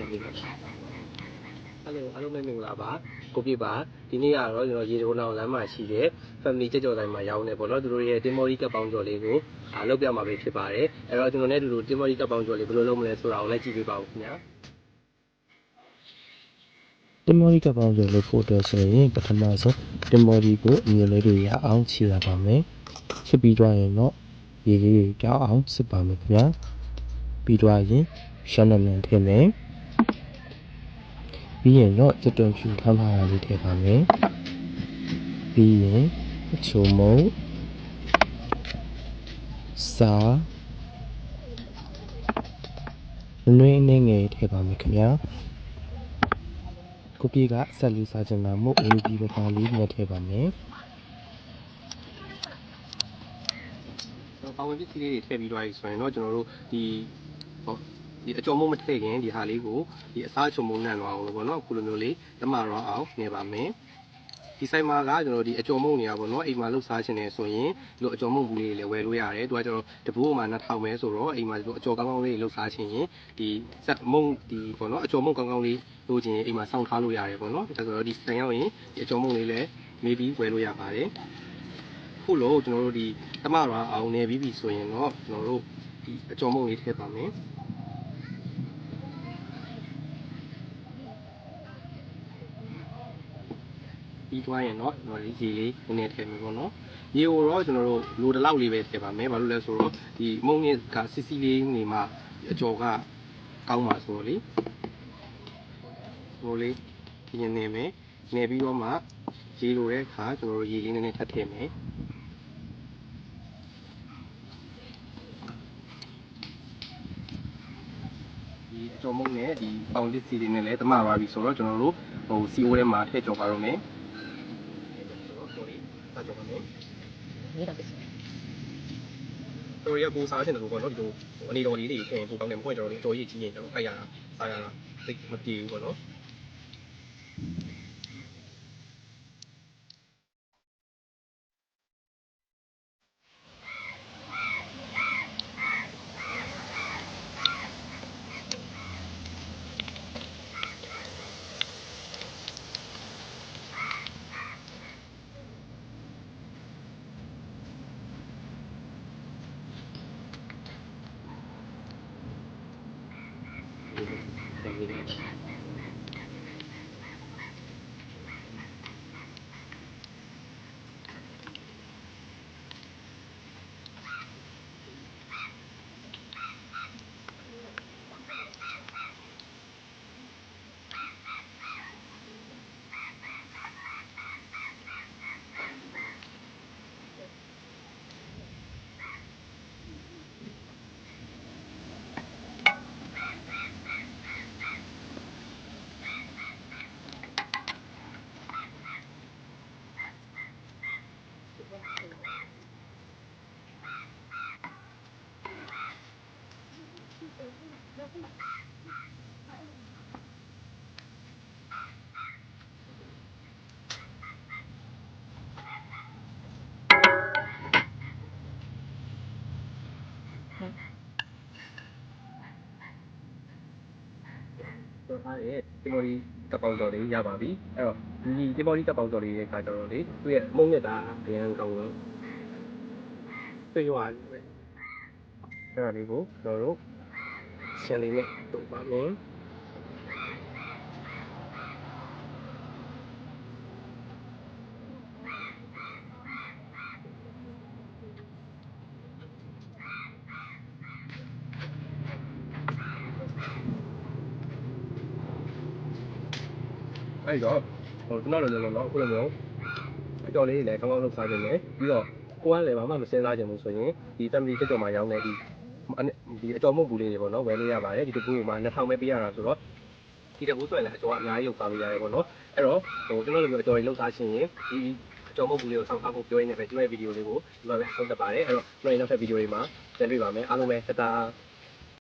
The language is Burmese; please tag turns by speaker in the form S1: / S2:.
S1: တင်ပေးပါအဲ့လိုအားလုံးပဲမင်္ဂလာပါကိုပြပါဒီနေ့ကတော့ကျွန်တော်ရေတိုးနောင်လမ်းမှာရှိတဲ့ family ကြက်ကြော်တိုင်းမှာရောင်းနေပေါ့နော်သူတို့ရဲ့ Timori ကပ်ပေါင်းကြော်လေးကိုအားလုပ်ပြမှာပဲဖြစ်ပါတယ်အဲ့တော့ကျွန်တော်နဲ့အတူတူ Timori ကပ်ပေါင်းကြော်လေးဘယ်လိုလုပ်မလဲဆိုတာကိုလည်းကြည့်ပေးပါဦးခင်ဗျာ
S2: တင်မော်ရီကပေါင်းဆိုလို့ဖို့အတွက်ဆိုရင်ပထမဆုံးတင်မော်ရီကိုအမြင်လေးတွေရအောင်ခြိရပါမယ်ခြစ်ပြီးတော့ရင်တော့ရေလေးတွေပြောင်းအောင်စစ်ပါမယ်ခင်ဗျာပြီးတော့ရင်ရှမ်းနမန်ထည့်မယ် ပြီးရင်တော့ကျွတ်တွန်ဖြူထမ်းထားတာလေးထည့်ပါမယ်ပြီးရင်အချုံမုံစာနွေးနေငယ်ထည့်ပါမယ်ခင်ဗျာကိုပြေကဆက်လေးစားချင်တာမို့အေးဒီပပါလေးနဲ့ထည့်ပါမယ်
S1: တော့ပါဝင်ပစ္စည်းလေးတွေထည့်ပြီးတော့ဆိုရင်တော့ကျွန်တော်တို့ဒီဟော ဒီအကြော်မုံမထည့်ခင်ဒီဟာလေးကိုဒီအစားချုံမုံနဲ့တော့အောင်လို့ပေါ့နော်အခုလိုမျိုးလေးတမရောအောင်နေပါမယ်ဒီဆိုင်မှာကကျွန်တော်ဒီအကြော်မုံနေတာပေါ့နော်အိမ်မှာလှုပ်ရှားခြင်းနေဆိုရင်ဒီလိုအကြော်မုံဘူးလေးတွေလည်းဝယ်လို့ရတယ်သူကကျွန်တော်တပူးမှာ2000ပဲဆိုတော့အိမ်မှာဒီလိုအကြော်ကောင်းကောင်းလေးလှုပ်ရှားခြင်းရင်ဒီစက်မုံဒီပေါ့နော်အကြော်မုံကောင်းကောင်းလေးလို့ခြင်းအိမ်မှာစောင့်ထားလို့ရတယ်ပေါ့နော်ဒါဆိုတော့ဒီဆိုင်ရောက်ရင်ဒီအကြော်မုံလေးလည်းမေးပြီးဝယ်လို့ရပါတယ်ခုလို့ကျွန်တော်တို့ဒီတမရွာအောင်နေပြီးပြီဆိုရင်တော့ကျွန်တော်တို့ဒီအကြော်မုံလေးထည့်ပါမယ် ပြီးသွားရင်တော့ကျွန်တော်ဒီရေလေးနည်းနည်းထည့်မယ်ပေါ့နော်ရေကိုတော့ကျွန်တော်တို့လိုတစ်လောက်လေးပဲထည့်ပါမယ်ဘာလို့လဲဆိုတော့ဒီမုံရဲ့ကစစ်စီလေးနေမှာအကြော်ကကောင်းပါဆိုတော့လေဟိုလေးပြင်နေမယ်နေပြီးတော့မှရေလိုတဲ့အခါကျွန်တော်တို့ရေလေးနည်းနည်းထပ်ထည့်မယ်ဒီအကျော်မုံနဲ့ဒီပေါင်လစ်စီတွေနဲ့လည်းတမပါပြီဆိုတော့ကျွန်တော်တို့ဟို CO ထဲမှာထည့်ကြော်ပါတော့မယ် အဲ့ကြော
S3: င့်နော်ရေးတာပဲ
S1: တော်ရကိုစားချင်တယ်လို့ပေါ့နော်ဒီလိုအနေတော်လေးတွေခင်ပိုကောင်းတယ်မဟုတ်တော့တော်ရကြီးရင်တော့အဲ့ရတာစားရတာသိမပြေဘူးပေါ့နော် leave ဆိုတော့အဲ့ဒီမော်ဒီတပ်ပေါင်းတော်လေးရပါပြီအဲ့တော့ဒီဒီမော်ဒီတပ်ပေါင်းတော်လေးရဲ့ခါကျတော့လေသူ့ရဲ့အမုံနဲ့တာအရန်ကောင်းလို့တွေ့ရတယ်ပဲအဲ့ဒါလေးကိုကျွန်တော်တို့ ရှင်းလေးနဲ့တုပ်ပါမယ်အဲ့တော့ဟိုကျွန်တော်လည်းလည်းတော့အခုလည်းမျိုးအတော်လေးလည်းကောင်းကောင်းလုပ်စားခြင်းနဲ့ပြီးတော့ကိုကလည်းဘာမှမစင်စားခြင်းဘူးဆိုရင်ဒီ family တက်တော်မှာရောင်းနေဒီ ဒီအတော်မုတ်ဘူးလေးတွေပေါ့နော်ဝယ်လို့ရပါတယ်ဒီတကူမှာ2000ပဲပေးရတာဆိုတော့ဒီတကူဆိုရင်လည်းအကျော်အများကြီးလုပ်စားလို့ရတယ်ပေါ့နော်အဲ့တော့ဟိုကျွန်တော်တို့မျိုးအကျော်တွေလုပ်စားခြင်းရင်ဒီအကျော်မုတ်ဘူးလေးကိုဆောင်းစားဖို့ပြောရင်းနဲ့ပဲကျွန်တော်ရဲ့ဗီဒီယိုလေးကိုဒီမှာပဲဆုံးသက်ပါတယ်အဲ့တော့ကျွန်တော်ရဲ့နောက်ထပ်ဗီဒီယိုတွေမှာပြန်တွေ့ပါမယ်အားလုံးပဲတတား